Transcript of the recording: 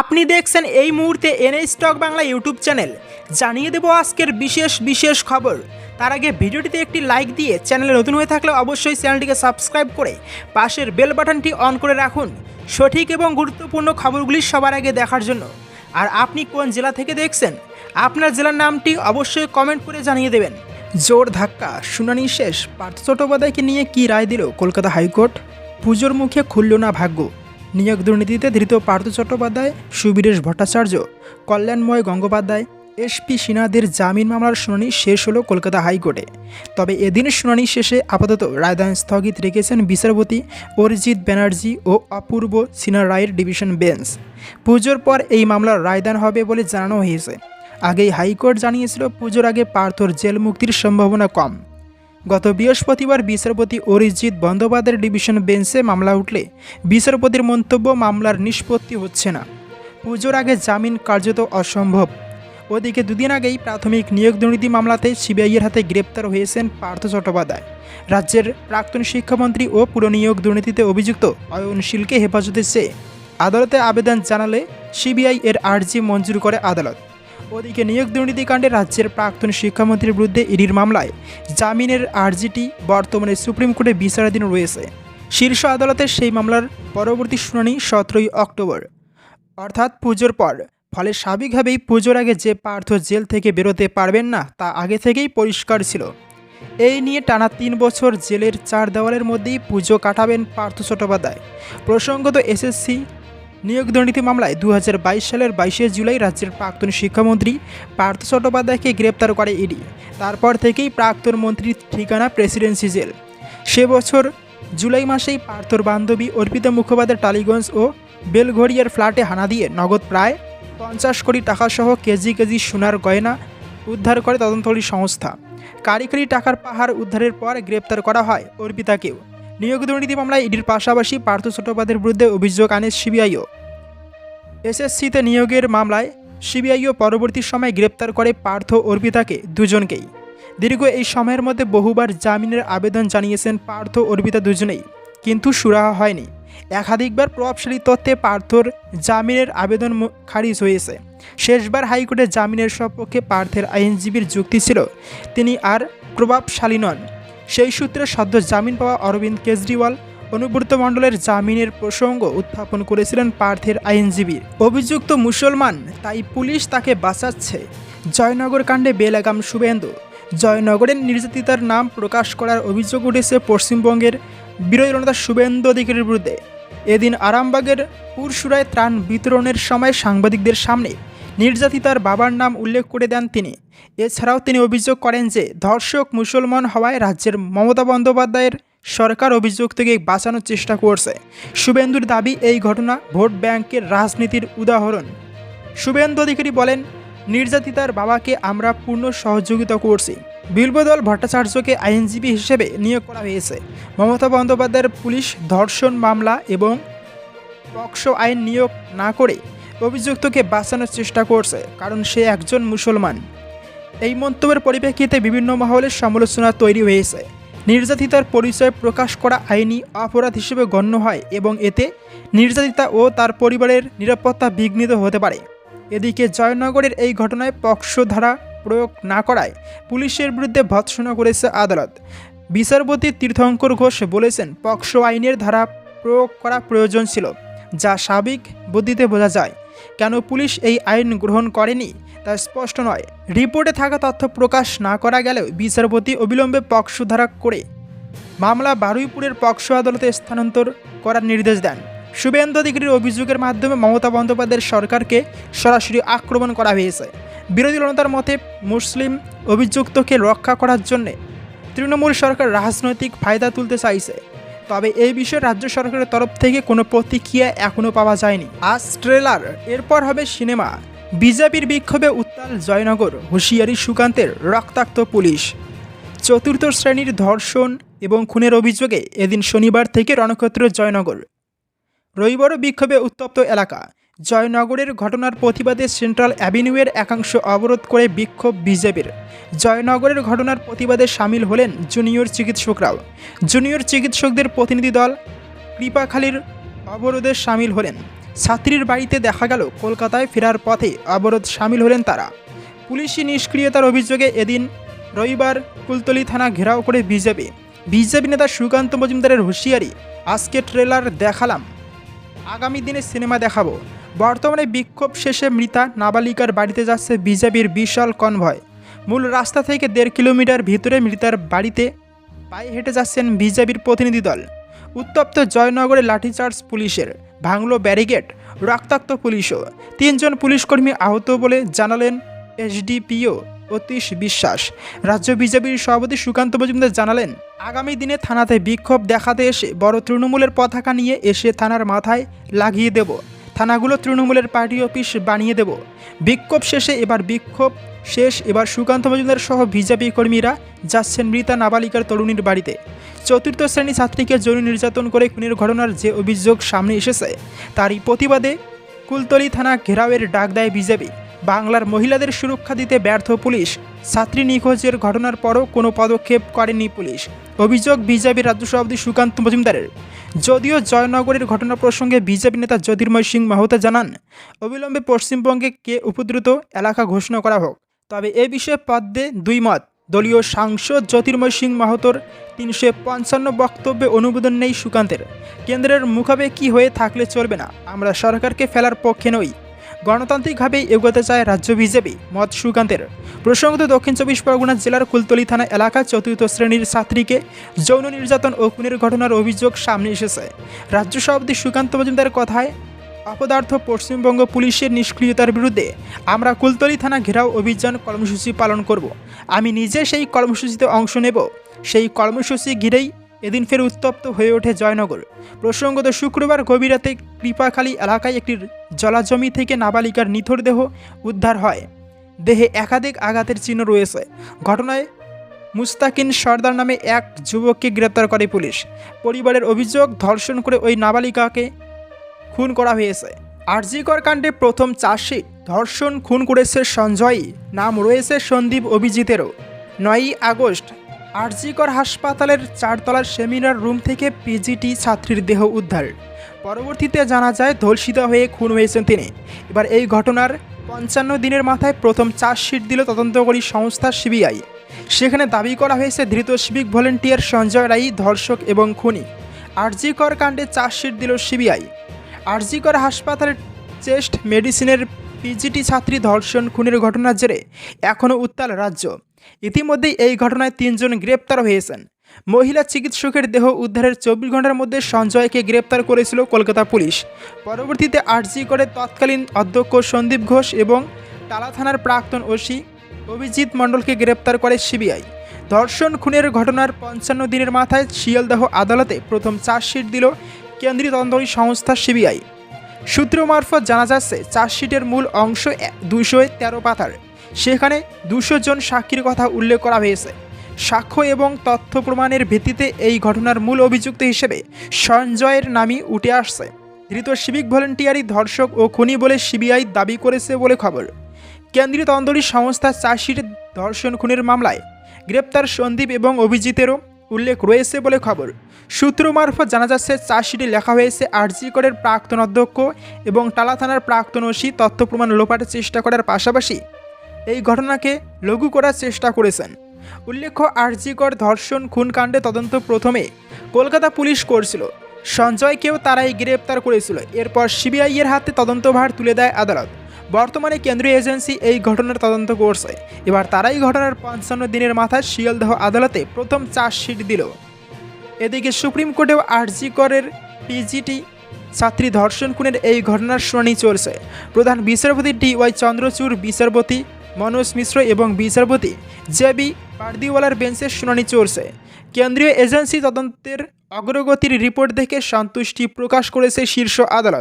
আপনি দেখছেন এই মুহূর্তে NA stock Bangla YouTube channel. জানিয়ে দেব আজকের বিশেষ বিশেষ খবর। তার আগে ভিডিওটিতে একটি লাইক দিয়ে চ্যানেলে নতুন হয়ে থাকলে অবশ্যই চ্যানেলটিকে সাবস্ক্রাইব করে পাশের বেল বাটনটি অন করে রাখুন। সঠিক এবং গুরুত্বপূর্ণ খবরগুলি সবার আগে দেখার জন্য। আর আপনি কোন জেলা থেকে দেখছেন, আপনার জেলার নামটি অবশ্যই কমেন্ট করে জানিয়ে দেবেন। জোর ধাক্কা, শুনানি শেষ। পার্থ চট্টোপাধ্যায়কে নিয়ে কী রায় দিল কলকাতা হাইকোর্ট? পুজোর মুখে খুলল না ভাগ্য। নিয়োগ দুর্নীতিতে ধৃত পার্থ চট্টোপাধ্যায়, সুবীরেশ ভট্টাচার্য, কল্যাণময় গঙ্গোপাধ্যায় এসপি সিনহাদের জামিন মামলার শুনানি শেষ হলো কলকাতা হাইকোর্টে। তবে এদিন শুনানি শেষে আপাতত রায়দান স্থগিত রেখেছেন বিচারপতি অরিজিৎ ব্যানার্জি ও অপূর্ব সিনহা রায়ের ডিভিশন বেঞ্চ। পুজোর পর এই মামলার রায়দান হবে বলে জানানো হয়েছে। আগেই হাইকোর্ট জানিয়েছিল পুজোর আগে পার্থর জেল মুক্তির সম্ভাবনা কম। গত বৃহস্পতিবার বিচারপতি অরিজিৎ বন্দ্যোপাধ্যায়ের ডিভিশন বেঞ্চে মামলা উঠলে বিচারপতির মন্তব্য মামলার নিষ্পত্তি হচ্ছে না। পুজোর আগে জামিন কার্যত অসম্ভব। ওদিকে দুদিন আগেই প্রাথমিক নিয়োগ দুর্নীতি মামলাতে সিবিআইয়ের হাতে গ্রেপ্তার হয়েছেন পার্থ চট্টোপাধ্যায়। রাজ্যের প্রাক্তন শিক্ষামন্ত্রী ও পুরনিয়োগ দুর্নীতিতে অভিযুক্ত অয়নশীলকে হেফাজতে চেয়ে আদালতে আবেদন জানালে সিবিআই এর আর্জি মঞ্জুর করে আদালত। ওদিকে নিয়োগ দুর্নীতিকাণ্ডে রাজ্যের প্রাক্তন শিক্ষামন্ত্রীর বিরুদ্ধে ইডির মামলায় জামিনের আর্জিটি বর্তমানে সুপ্রিম কোর্টে বিচারাধীন রয়েছে। শীর্ষ আদালতের সেই মামলার পরবর্তী শুনানি সতেরোই অক্টোবর। অর্থাৎ পুজোর পর। ফলে স্বাভাবিকভাবেই পুজোর আগে যে পার্থ জেল থেকে বেরোতে পারবেন না, তা আগে থেকেই পরিষ্কার ছিল। এই নিয়ে টানা তিন বছর জেলের চার দেওয়ালের মধ্যেই পুজো কাটাবেন পার্থ চট্টোপাধ্যায়। প্রসঙ্গত এসএসসি নিয়োগ দুর্নীতি মামলায় দু হাজার বাইশ সালের বাইশে জুলাই রাজ্যের প্রাক্তন শিক্ষামন্ত্রী পার্থ চট্টোপাধ্যায়কে গ্রেপ্তার করে ইডি। তারপর থেকেই প্রাক্তন মন্ত্রীর ঠিকানা প্রেসিডেন্সি জেল। সে বছর জুলাই মাসেই পার্থর বান্ধবী অর্পিতা মুখোপাধ্যায় টালিগঞ্জ ও বেলঘড়িয়ার ফ্ল্যাটে হানা দিয়ে নগদ প্রায় পঞ্চাশ কোটি টাকাসহ কেজি কেজি সোনার গয়না উদ্ধার করে তদন্তকারী সংস্থা। কারিগরি টাকার পাহাড় উদ্ধারের পর গ্রেপ্তার করা হয় অর্পিতাকেও। নিয়োগ দুর্নীতি মামলায় ইডির পাশাপাশি পার্থ চট্টোপাধ্যায়ের বিরুদ্ধে অভিযোগ আনে সিবিআইও। এসএসসিতে নিয়োগের মামলায় সিবিআইও পরবর্তী সময়ে গ্রেপ্তার করে পার্থ অর্পিতাকে দুজনকেই। দীর্ঘ এই সময়ের মধ্যে বহুবার জামিনের আবেদন জানিয়েছেন পার্থ অর্পিতা দুজনেই, কিন্তু সুরাহা হয়নি। একাধিকবার প্রভাবশালী তথ্যে পার্থর জামিনের আবেদন খারিজ হয়েছে। শেষবার হাইকোর্টে জামিনের সপক্ষে পার্থের আইনজীবীর যুক্তি ছিল, তিনি আর প্রভাবশালী নন। সেই সূত্রে সদ্য জামিন পাওয়া অরবিন্দ কেজরিওয়াল অনুব্রত মণ্ডলের জামিনের প্রসঙ্গ উত্থাপন করেছিলেন পার্থের আইনজীবী। অভিযুক্ত মুসলমান, তাই পুলিশ তাকে বাঁচাচ্ছে। জয়নগর কাণ্ডে বেলাগাম শুভেন্দু। জয়নগরের নির্যাতিতার নাম প্রকাশ করার অভিযোগ উঠেছে পশ্চিমবঙ্গের বিরোধী নেতা শুভেন্দু অধিকারীর বিরুদ্ধে। এদিন আরামবাগের পুরসুরায় ত্রাণ বিতরণের সময় সাংবাদিকদের সামনে নির্যাতিতার বাবার নাম উল্লেখ করে দেন তিনি। এছাড়াও তিনি অভিযোগ করেন যে, ধর্ষক মুসলমান হওয়ায় রাজ্যের মমতা বন্দ্যোপাধ্যায়ের সরকার অভিযোগ থেকে বাঁচানোর চেষ্টা করছে। শুভেন্দুর দাবি, এই ঘটনা ভোট ব্যাংকের রাজনীতির উদাহরণ। শুভেন্দু অধিকারী বলেন, নির্যাতিতার বাবাকে আমরা পূর্ণ সহযোগিতা করছি। বিল্বদল ভট্টাচার্যকে আইনজীবী হিসেবে নিয়োগ করা হয়েছে। মমতা বন্দ্যোপাধ্যায়ের পুলিশ ধর্ষণ মামলা এবং পক্সো আইন নিয়োগ না করে অভিযুক্তকে বাঁচানোর চেষ্টা করছে, কারণ সে একজন মুসলমান। এই মন্তব্যের পরিপ্রেক্ষিতে বিভিন্ন মহলে সমালোচনা তৈরি হয়েছে। নির্যাতিতার পরিচয় প্রকাশ করা আইনি অপরাধ হিসেবে গণ্য হয় এবং এতে নির্যাতিতা ও তার পরিবারের নিরাপত্তা বিঘ্নিত হতে পারে। এদিকে জয়নগরের এই ঘটনায় পক্সো ধারা প্রয়োগ না করায় পুলিশের বিরুদ্ধে ভৎসনা করেছে আদালত। বিচারপতি তীর্থঙ্কর ঘোষ বলেছেন, পক্সো আইনের ধারা প্রয়োগ করা প্রয়োজন ছিল, যা স্বাভাবিক বুদ্ধিতে বোঝা যায়। কেন পুলিশ এই আইন গ্রহণ করেনি তা স্পষ্ট নয়। রিপোর্টে থাকা তথ্য প্রকাশ না করা গেলেও বিচারপতি অবিলম্বে পক্ষধারা করে মামলা বারুইপুরের পক্সো আদালতে স্থানান্তর করার নির্দেশ দেন। শুভেন্দু অধিকারীর অভিযোগের মাধ্যমে মমতা বন্দ্যোপাধ্যায়ের সরকারকে সরাসরি আক্রমণ করা হয়েছে। বিরোধী জনতার মতে মুসলিম অভিযুক্তকে রক্ষা করার জন্যে তৃণমূল সরকার রাজনৈতিক ফায়দা তুলতে চাইছে। তবে এই বিষয়ে রাজ্য সরকারের তরফ থেকে কোনো প্রতিক্রিয়া এখনও পাওয়া যায়নি। আজ ট্রেলার, এরপর হবে সিনেমা। বিজেপির বিক্ষোভে উত্তাল জয়নগর, হুঁশিয়ারি সুকান্তের রক্তাক্ত পুলিশ। চতুর্থ শ্রেণির ধর্ষণ এবং খুনের অভিযোগে এদিন শনিবার থেকে রণক্ষেত্র জয়নগর। রবিবারও বিক্ষোভে উত্তপ্ত এলাকা। জয়নগরের ঘটনার প্রতিবাদে সেন্ট্রাল অ্যাভিনিউয়ের একাংশ অবরোধ করে বিক্ষোভ বিজেপির। জয়নগরের ঘটনার প্রতিবাদে সামিল হলেন জুনিয়র চিকিৎসকরাও। জুনিয়র চিকিৎসকদের প্রতিনিধি দল কৃপাখালীর অবরোধে সামিল হলেন। ছাত্রীর বাড়িতে দেখা গেল, কলকাতায় ফেরার পথে অবরোধ সামিল হলেন তারা। পুলিশি নিষ্ক্রিয়তার অভিযোগে এদিন রবিবার কুলতলি থানা ঘেরাও করে বিজেপি। বিজেপি নেতা সুকান্ত মজুমদারের হুঁশিয়ারি, আজকে ট্রেলার দেখালাম। আগামী দিনে সিনেমা দেখাবো। বর্তমানে বিক্ষোভ শেষে মৃতা নাবালিকার বাড়িতে যাচ্ছে বিজেপির বিশাল কনভয়। মূল রাস্তা থেকে দেড় কিলোমিটার ভিতরে মৃতার বাড়িতে পায়ে হেঁটে যাচ্ছেন বিজেপির প্রতিনিধি দল। উত্তপ্ত জয়নগরে লাঠিচার্জ পুলিশের, ভাঙলো ব্যারিকেড, রক্তাক্ত পুলিশও। তিনজন পুলিশকর্মী আহত বলে জানালেন এসডিপিও অতীশ বিশ্বাস। রাজ্য বিজেপির সভাপতি সুকান্ত মজুমদার জানালেন, আগামী দিনে থানাতে বিক্ষোভ দেখাতে এসে বড় তৃণমূলের পতাকা নিয়ে এসে থানার মাথায় লাগিয়ে দেব। থানাগুলো তৃণমূলের পার্টি অফিস বানিয়ে দেব। বিক্ষোভ শেষে এবার বিক্ষোভ শেষ। এবার সুকান্ত মজুমদার সহ বিজেপি কর্মীরা যাচ্ছেন মৃতা নাবালিকার তরুণীর বাড়িতে। চতুর্থ শ্রেণি ছাত্রীকে জরুরি নির্যাতন করে খুনের ঘটনার যে অভিযোগ সামনে এসেছে, তারই প্রতিবাদে কুলতলি থানা ঘেরাওয়ের ডাক দেয় বিজেপি। বাংলার মহিলাদের সুরক্ষা দিতে ব্যর্থ পুলিশ। ছাত্রী নিখোঁজের ঘটনার পরও কোনো পদক্ষেপ করেনি পুলিশ। অভিযোগ বিজেপি রাজ্য সভাপতি সুকান্ত মজুমদারের। যদিও জয়নগরের ঘটনা প্রসঙ্গে বিজেপি নেতা জ্যোতির্ময় সিং মাহতা জানান, অবিলম্বে পশ্চিমবঙ্গে কে উপদ্রুত এলাকা ঘোষণা করা হোক। তবে এ বিষয়ে পদ্মে দুই মত। দলীয় সাংসদ জ্যোতির্ময় সিং মাহতোর তিনশো পঞ্চান্ন বক্তব্যে অনুমোদন নেই সুকান্তের। কেন্দ্রের মুখাবে কি হয়ে থাকলে চলবে না। আমরা সরকারকে ফেলার পক্ষে নই। গণতান্ত্রিকভাবেই এগোতে চায় রাজ্য বিজেপি, মত সুকান্তের। প্রসঙ্গত দক্ষিণ চব্বিশ পরগনা জেলার কুলতলি থানা এলাকা চতুর্থ শ্রেণির ছাত্রীকে যৌন নির্যাতন ও খুনের ঘটনার অভিযোগ সামনে এসেছে। রাজ্য সভাপতি সুকান্ত মজুমদার কথায়, অপদার্থ পশ্চিমবঙ্গ পুলিশের নিষ্ক্রিয়তার বিরুদ্ধে আমরা কুলতলি থানা ঘেরাও অভিযান কর্মসূচি পালন করব। আমি নিজে সেই কর্মসূচিতে অংশ নেব। সেই কর্মসূচি ঘিরেই এদিন ফের উত্তপ্ত হয়ে ওঠে জয়নগর। প্রসঙ্গত শুক্রবার গভীর রাতে কৃপাখালী এলাকায় একটি জলাজমি থেকে নাবালিকার নিথর দেহ উদ্ধার হয়। দেহে একাধিক আঘাতের চিহ্ন রয়েছে। ঘটনায় মুস্তাকিন সর্দার নামে এক যুবককে গ্রেপ্তার করে পুলিশ। পরিবারের অভিযোগ, ধর্ষণ করে ওই নাবালিকাকে খুন করা হয়েছে। আরজিকর কাণ্ডে প্রথম চার্জশিট ধর্ষণ খুন করেছে সঞ্জয়ী। নাম রয়েছে সন্দীপ অভিজিতেরও। নয়ই আগস্ট আরজিকর হাসপাতালের চারতলার সেমিনার রুম থেকে পিজিটি ছাত্রীর দেহ উদ্ধার। পরবর্তীতে জানা যায়, ধর্ষিতা হয়ে খুন হয়েছেন তিনি। এবার এই ঘটনার পঞ্চান্ন দিনের মাথায় প্রথম চার্জশিট দিল তদন্তকারী সংস্থা সিবিআই। সেখানে দাবি করা হয়েছে, ধৃত সিভিক ভলেন্টিয়ার সঞ্জয় রাই ধর্ষক এবং খুনি। আরজিকর কাণ্ডে চার্জশিট দিল সিবিআই। আরজিকর হাসপাতালের চেস্ট মেডিসিনের পিজিটি ছাত্রী ধর্ষণ খুনের ঘটনার জেরে এখনও উত্তাল রাজ্য। ইতিমধ্যেই এই ঘটনায় তিনজন গ্রেপ্তার হয়েছেন। মহিলা চিকিৎসকের দেহ উদ্ধারের চব্বিশ ঘণ্টার মধ্যে সঞ্জয়কে গ্রেপ্তার করেছিল কলকাতা পুলিশ। পরবর্তীতে আরজি করে তৎকালীন অধ্যক্ষ সন্দীপ ঘোষ এবং টালা থানার প্রাক্তন ওসি অভিজিৎ মণ্ডলকে গ্রেপ্তার করে সিবিআই। ধর্ষণ, খুনের ঘটনার পঞ্চান্ন দিনের মাথায় শিয়ালদহ আদালতে প্রথম চার্জশিট দিল কেন্দ্রীয় তদন্তকারী সংস্থা সিবিআই। সূত্র মারফত জানা যাচ্ছে, চার্জশিটের মূল অংশ দুশো তেরো পাতার। সেখানে দুশো জন সাক্ষীর কথা উল্লেখ করা হয়েছে। সাক্ষ্য এবং তথ্য প্রমাণের ভিত্তিতে এই ঘটনার মূল অভিযুক্ত হিসেবে সঞ্জয়ের নামই উঠে আসছে। ধৃত সিভিক ভলেন্টিয়ারি ধর্ষক ও খুনি বলে সিবিআই দাবি করেছে বলে খবর। কেন্দ্রীয় তদন্তকারী সংস্থা চার্জশিটে ধর্ষণ খুনের মামলায় গ্রেপ্তার সন্দীপ এবং অভিজিতেরও উল্লেখ রয়েছে বলে খবর। সূত্র মারফত জানা যাচ্ছে চার্জশিটে লেখা হয়েছে আরজি করের প্রাক্তন অধ্যক্ষ এবং টালা থানার প্রাক্তন ওসি তথ্য প্রমাণ লোপাটের চেষ্টা করার পাশাপাশি এই ঘটনাকে লঘু করার চেষ্টা করেছেন। উল্লেখ্য, আরজিকর ধর্ষণ খুনকাণ্ডে তদন্ত প্রথমে কলকাতা পুলিশ করছিল। সঞ্জয়কেও তারাই গ্রেপ্তার করেছিল। এরপর সিবিআইয়ের হাতে তদন্তভার তুলে দেয় আদালত। বর্তমানে কেন্দ্রীয় এজেন্সি এই ঘটনার তদন্ত করছে। এবার তারাই ঘটনার পঞ্চান্ন দিনের মাথায় শিয়ালদহ আদালতে প্রথম চার্জশিট দিল। এদিকে সুপ্রিম কোর্টেও আরজি করের পিজিটি ছাত্রী ধর্ষণ খুনের এই ঘটনার শুনানি চলছে। প্রধান বিচারপতি ডি ওয়াই চন্দ্রচূড়, বিচারপতি মনোজ মিশ্র এবং বিচারপতি জে বি পার্দিওয়ালার বেঞ্চের শুনানি চলছে। কেন্দ্রীয় এজেন্সি তদন্তের অগ্রগতির রিপোর্ট দেখে সন্তুষ্টি প্রকাশ করেছে শীর্ষ আদালত।